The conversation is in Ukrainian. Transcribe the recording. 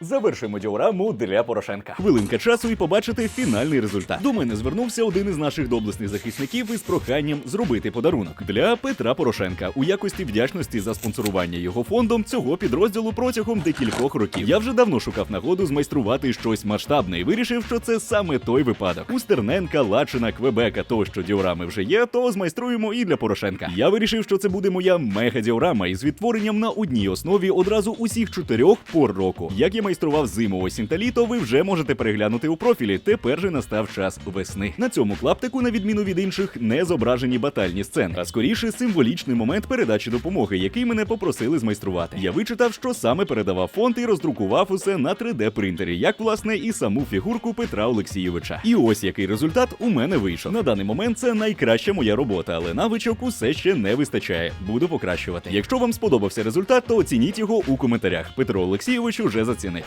Завершимо діораму для Порошенка. Хвилинка часу і побачити фінальний результат. До мене звернувся один із наших доблесних захисників із проханням зробити подарунок для Петра Порошенка у якості вдячності за спонсорування його фондом цього підрозділу протягом декількох років. Я вже давно шукав нагоду змайструвати щось масштабне і вирішив, що це саме той випадок. У Стерненка, Лачина, Квебека тощо діорами вже є, то змайструємо і для Порошенка. Я вирішив, що це буде моя мега-діорама із відтворенням на одній основі одразу усіх чотирьох пор року. Як я майстрував зиму, осінь та літо, ви вже можете переглянути у профілі. Тепер же настав час весни. На цьому клаптику, на відміну від інших, не зображені батальні сцени, а скоріше символічний момент передачі допомоги, який мене попросили змайструвати. Я вичитав, що саме передавав фонд і роздрукував усе на 3D принтері, як власне і саму фігурку Петра Олексійовича. І ось який результат у мене вийшов. На даний момент це найкраща моя робота, але навичок усе ще не вистачає. Буду покращувати. Якщо вам сподобався результат, то оцініть його у коментарях. Петро Олексійович уже зацінив.